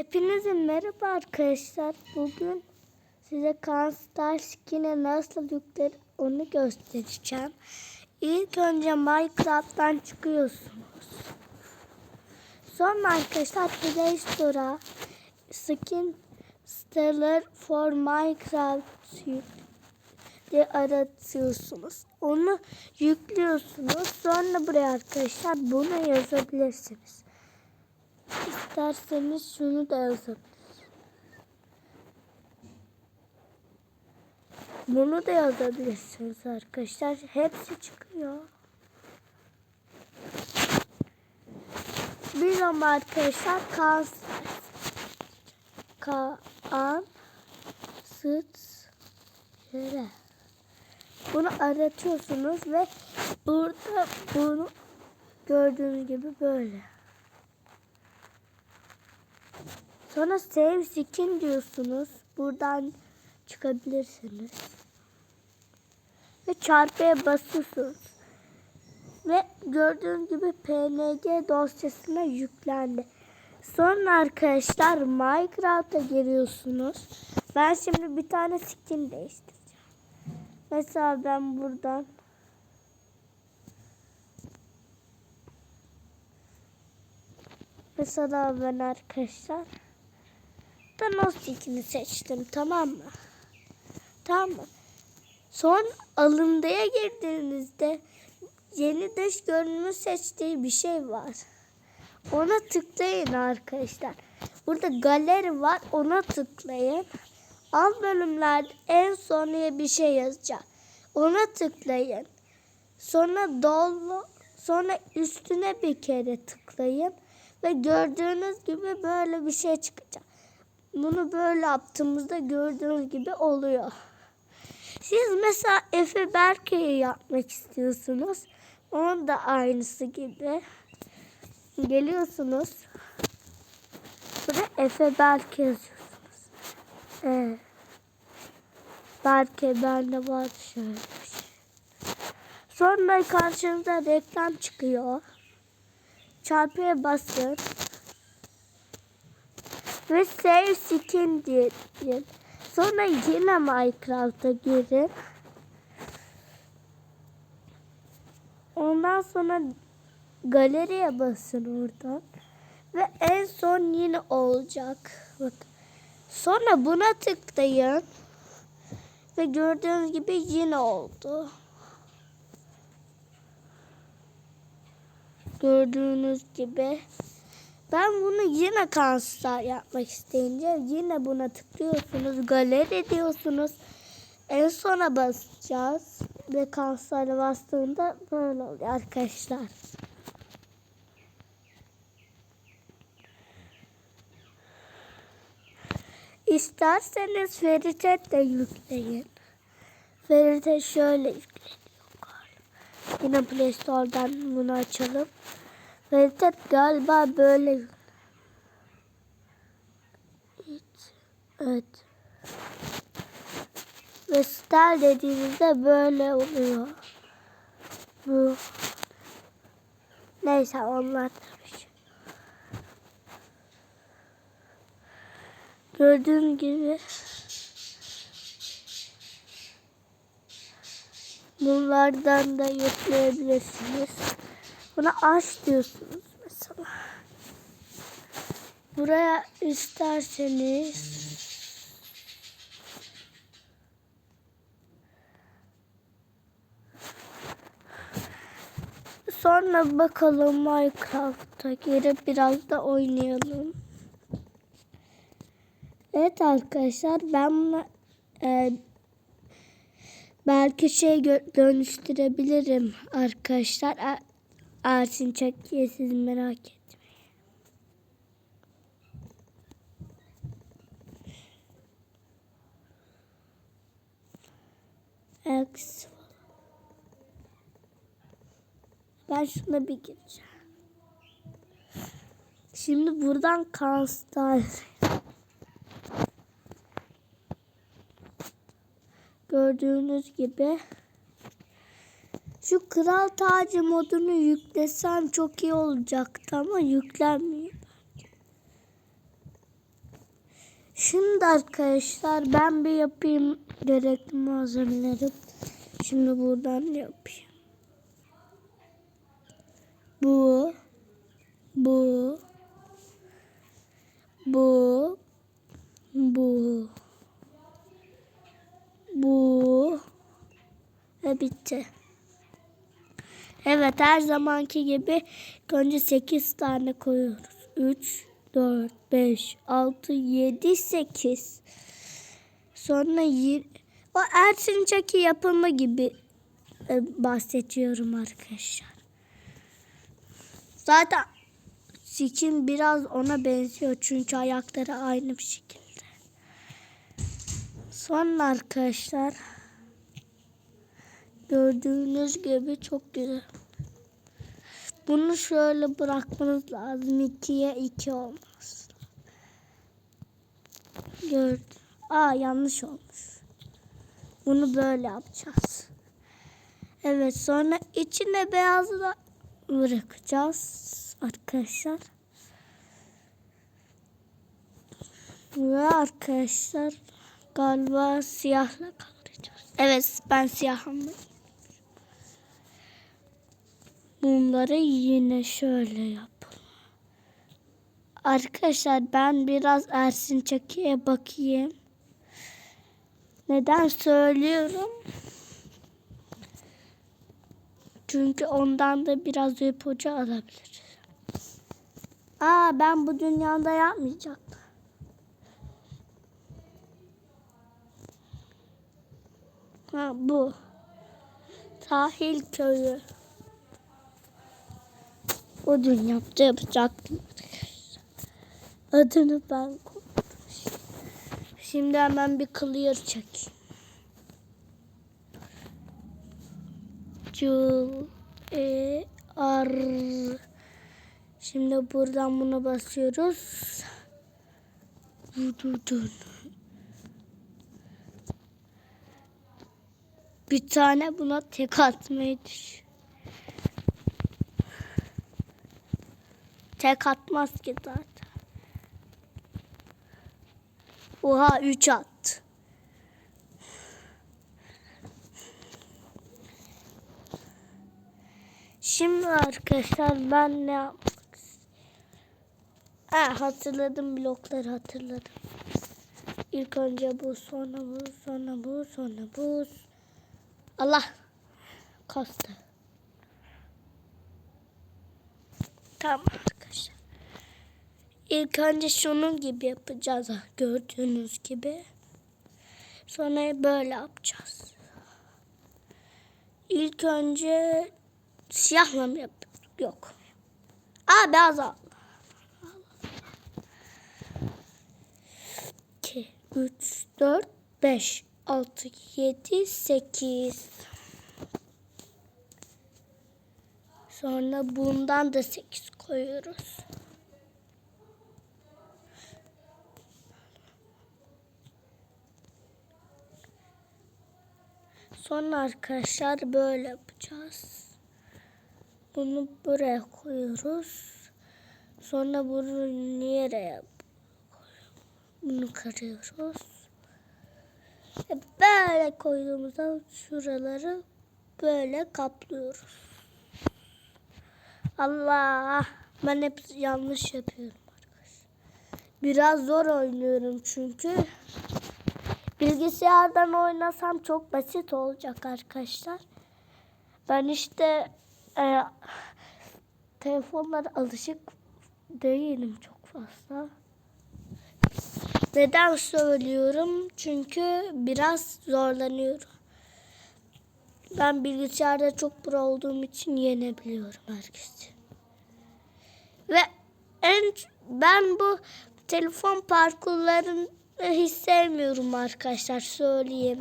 Hepinize merhaba arkadaşlar. Bugün size Kanstar Skin'e nasıl yükler onu göstereceğim. İlk önce Minecraft'tan çıkıyorsunuz. Sonra arkadaşlar Play Store'a Skin Stellar for Minecraft diye aratıyorsunuz. Onu yüklüyorsunuz. Sonra buraya arkadaşlar bunu yazabilirsiniz. İsterseniz şunu da yazabilirsiniz. Bunu da yazabilirsiniz arkadaşlar. Hepsi çıkıyor. Bir ama arkadaşlar kan kaan sıt yere. Bunu aratıyorsunuz ve burada bunu gördüğünüz gibi böyle. Sonra save skin diyorsunuz. Buradan çıkabilirsiniz. Ve çarpıya basıyorsunuz. Ve gördüğünüz gibi PNG dosyasına yüklendi. Sonra arkadaşlar Minecraft'a giriyorsunuz. Ben şimdi bir tane skin değiştireceğim. Mesela ben buradan Mesela ben arkadaşlar Thanos skin'i seçtim tamam mı? Tamam mı? Son alındaya girdiğinizde yeni dış görünümü seçtiği bir şey var. Ona tıklayın arkadaşlar. Burada galeri var. Ona tıklayın. Alt bölümlerde en sonuna bir şey yazacak. Ona tıklayın. Sonra dolu sonra üstüne bir kere tıklayın ve gördüğünüz gibi böyle bir şey çıkacak. Bunu böyle yaptığımızda gördüğünüz gibi oluyor. Siz mesela Efe Berke'yi yapmak istiyorsunuz. Onun da aynısı gibi. Geliyorsunuz. Buraya Efe Berke yazıyorsunuz. Evet. Berke bende var şöyle. Sonra karşınıza reklam çıkıyor. Çarpıya basın. Ve save skin diyelim. Sonra yine Minecraft'a girin. Ondan sonra galeriye basın oradan. Ve en son yine olacak. Bak. Sonra buna tıklayın. Ve gördüğünüz gibi yine oldu. Gördüğünüz gibi. Ben bunu yine kanslar yapmak isteyince yine buna tıklıyorsunuz. Galeri diyorsunuz. En sona basacağız. Ve kanslara bastığında böyle oluyor arkadaşlar. İsterseniz Feritet de yükleyin. Feritet şöyle yükleniyor. Yine Play Store'dan bunu açalım. Feritet galiba böyle Evet. Ve star dediğimizde böyle oluyor. Bu. Neyse onlar. Gördüğün gibi bunlardan da yükleyebilirsiniz. Buna aç diyorsunuz mesela. Buraya isterseniz Sonra bakalım Minecraft'a girip biraz da oynayalım. Evet arkadaşlar ben bunu e, belki şey dönüştürebilirim arkadaşlar. Er, Ersin Çakı'ya siz merak etmeyin. X Ben şuna bir gireceğim. Şimdi buradan kanstar. Gördüğünüz gibi şu kral tacı modunu yüklesem çok iyi olacaktı ama yüklenmiyor. Şimdi arkadaşlar ben bir yapayım gerekli malzemeleri. Şimdi buradan yapayım. Bu. Bu. Bu. Bu. Bu. Ve bitti. Evet her zamanki gibi önce 8 tane koyuyoruz. 3, 4, 5, 6, 7, 8. Sonra yir- o Ersin Çaki yapımı gibi e, bahsediyorum arkadaşlar. Zaten Sikin biraz ona benziyor çünkü ayakları aynı bir şekilde. Sonra arkadaşlar gördüğünüz gibi çok güzel. Bunu şöyle bırakmanız lazım. 2'ye 2 olmaz. Gördüm. Aa yanlış olmuş. Bunu böyle yapacağız. Evet sonra içine beyazı da bırakacağız arkadaşlar. Ve arkadaşlar galiba siyahla kalacağız. Evet ben siyahım. Bunları yine şöyle yapalım. Arkadaşlar ben biraz Ersin Çaki'ye bakayım. Neden söylüyorum? Çünkü ondan da biraz ipucu alabiliriz. Aa ben bu dünyada yapmayacaktım. Ha bu. Sahil köyü. O dünyada yapacaktım. Adını ben koydum. Şimdi hemen bir clear çekeyim. Cul e ar Şimdi buradan buna basıyoruz. Vududun. Bir tane buna tek atmayı düş. Tek atmaz ki zaten. Oha 3 attı. Şimdi arkadaşlar ben ne yapmak Ha, hatırladım blokları hatırladım. İlk önce bu, sonra bu, sonra bu, sonra bu. Allah kastı. Tamam arkadaşlar. İlk önce şunun gibi yapacağız. Gördüğünüz gibi. Sonra böyle yapacağız. İlk önce siyahla mı yapıyoruz? Yok. Aa beyaz al. 2, 3, 4, 5, 6, 7, 8. Sonra bundan da 8 koyuyoruz. Sonra arkadaşlar böyle yapacağız. Bunu buraya koyuyoruz. Sonra bunu nereye bunu karıyoruz. Ve Böyle koyduğumuzda şuraları böyle kaplıyoruz. Allah ben hep yanlış yapıyorum arkadaşlar. Biraz zor oynuyorum çünkü. Bilgisayardan oynasam çok basit olacak arkadaşlar. Ben işte e, telefonlara alışık değilim çok fazla. Neden söylüyorum? Çünkü biraz zorlanıyorum. Ben bilgisayarda çok pro olduğum için yenebiliyorum herkesi. Ve en ben bu telefon parkurlarını hiç sevmiyorum arkadaşlar söyleyeyim.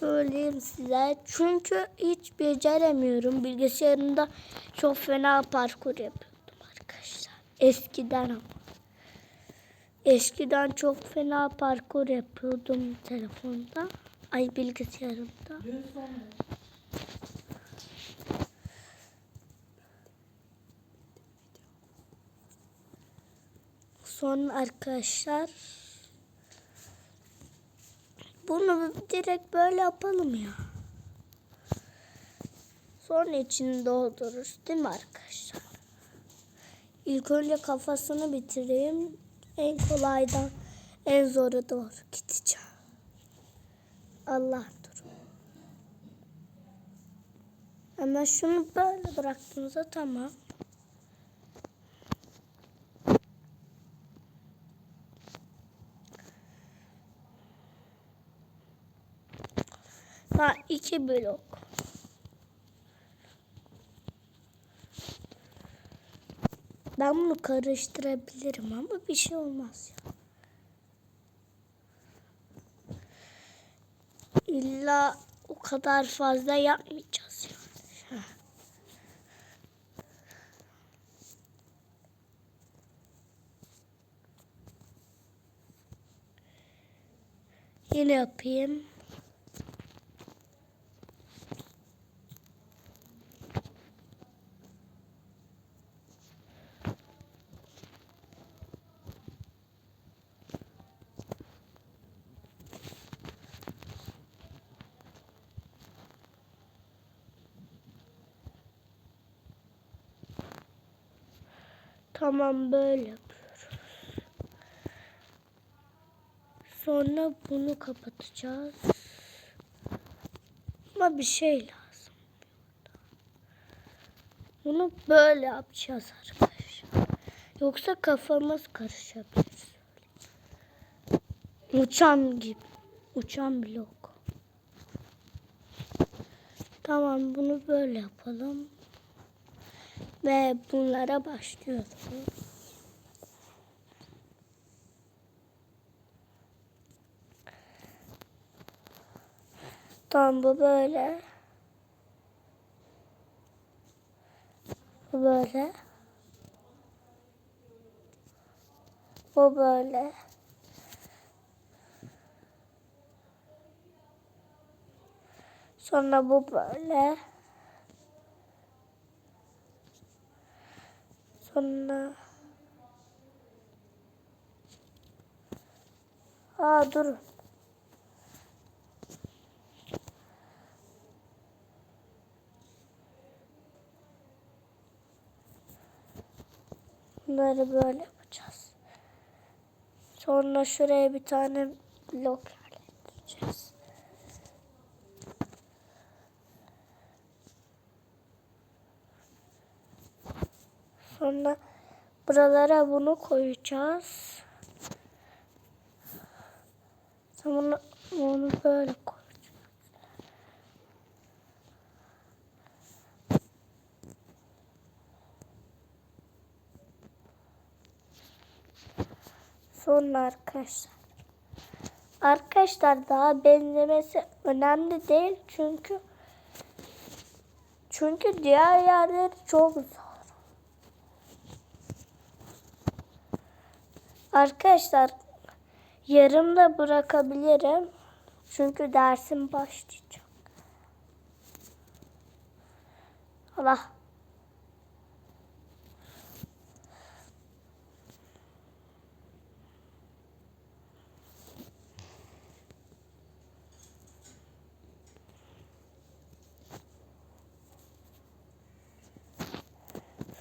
Söyleyeyim size. Çünkü hiç beceremiyorum. Bilgisayarımda çok fena parkur yapıyordum arkadaşlar. Eskiden ama. Eskiden çok fena parkur yapıyordum telefonda. Ay bilgisayarımda. Sonra arkadaşlar bunu direkt böyle yapalım ya. Sonra içini doldururuz değil mi arkadaşlar? İlk önce kafasını bitireyim. En kolaydan en zoru doğru gideceğim. Allah dur. Ama şunu böyle bıraktığınızda tamam. Ha iki blok. Ben bunu karıştırabilirim ama bir şey olmaz ya. İlla o kadar fazla yapmayacağız yani. Yine yapayım. Tamam böyle yapıyoruz. Sonra bunu kapatacağız. Ama bir şey lazım. Bunu böyle yapacağız arkadaşlar. Yoksa kafamız karışabilir. Uçan gibi. Uçan blok. Tamam bunu böyle yapalım. Ve bunlara başlıyoruz. Tamam bu böyle. Bu böyle. Bu böyle. Sonra bu böyle. Sonra Aa dur. Bunları böyle yapacağız. Sonra şuraya bir tane blok Sonra buralara bunu koyacağız. Sonra bunu böyle koyacağız. Sonra arkadaşlar. Arkadaşlar daha benzemesi önemli değil çünkü çünkü diğer yerleri çok zor. Arkadaşlar yarım da bırakabilirim. Çünkü dersim başlayacak. Allah.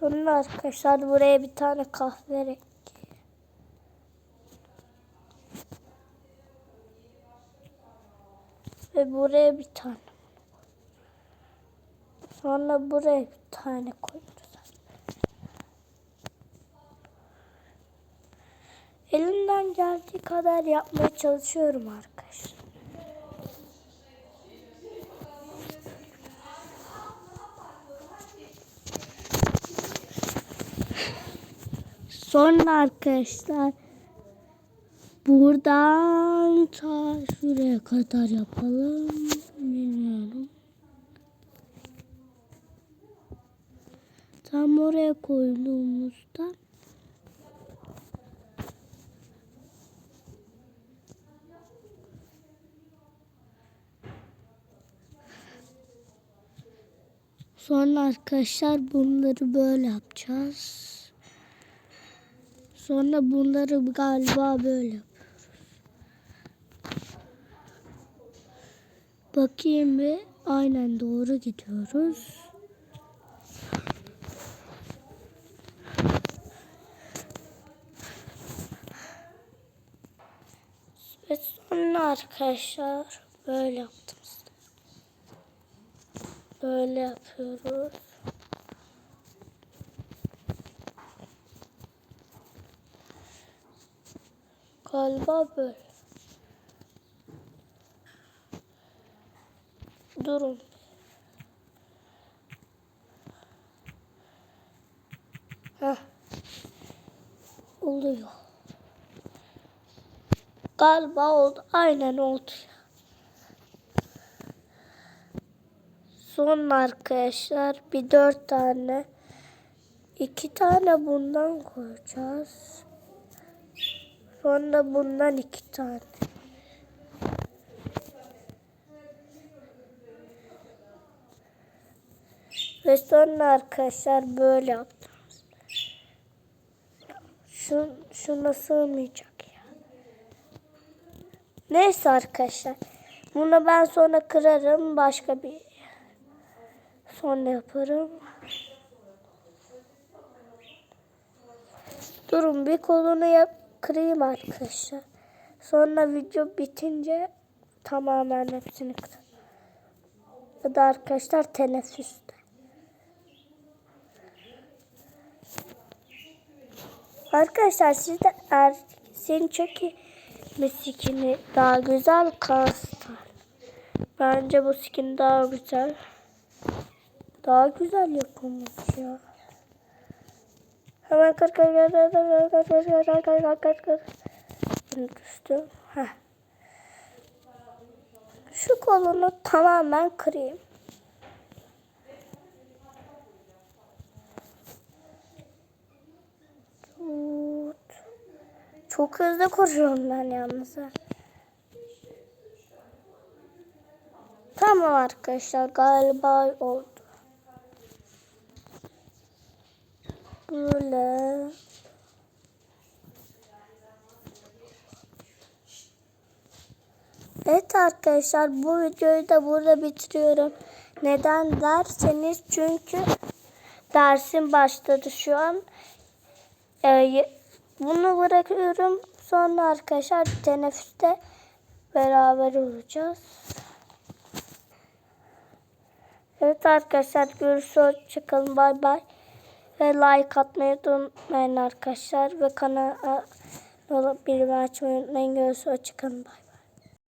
Sonra arkadaşlar buraya bir tane kahve Ve buraya bir tane. Sonra buraya bir tane koyacağız. Elimden geldiği kadar yapmaya çalışıyorum arkadaşlar. Sonra arkadaşlar buradan ta şuraya kadar yapalım. Bilmiyorum. Tam oraya koyduğumuzda Sonra arkadaşlar bunları böyle yapacağız. Sonra bunları galiba böyle Bakayım bir. Aynen doğru gidiyoruz. Ve sonra arkadaşlar böyle yaptım. Böyle yapıyoruz. Galiba böyle. Durun. Heh. Oluyor. Galiba oldu. Aynen oldu. Son arkadaşlar bir dört tane iki tane bundan koyacağız. Sonra bundan iki tane. Ve sonra arkadaşlar böyle yaptım. Şu, şuna sığmayacak ya. Neyse arkadaşlar. Bunu ben sonra kırarım. Başka bir sonra yaparım. Durun bir kolunu yap kırayım arkadaşlar. Sonra video bitince tamamen hepsini kırarım. Ya da arkadaşlar teneffüste. Arkadaşlar siz de Ersin Çeki mi skini daha güzel Kanstar. Bence bu skin daha güzel. Daha güzel yapılmış ya. Hemen kır kır kır kır kır kır kır kır kır kır kır kır. Bunu düştüm. Heh. Şu kolunu tamamen kırayım. Tut. Çok hızlı koşuyorum ben yalnız. Tamam arkadaşlar galiba oldu. Böyle. Evet arkadaşlar bu videoyu da burada bitiriyorum. Neden derseniz çünkü dersim başladı şu an. Ee, bunu bırakıyorum. Sonra arkadaşlar teneffüste beraber olacağız. Evet arkadaşlar görüşürüz. Çıkalım bay bay. Ve like atmayı unutmayın arkadaşlar. Ve kanala bildirim açmayı unutmayın. Görüşürüz. Çıkalım bay bay.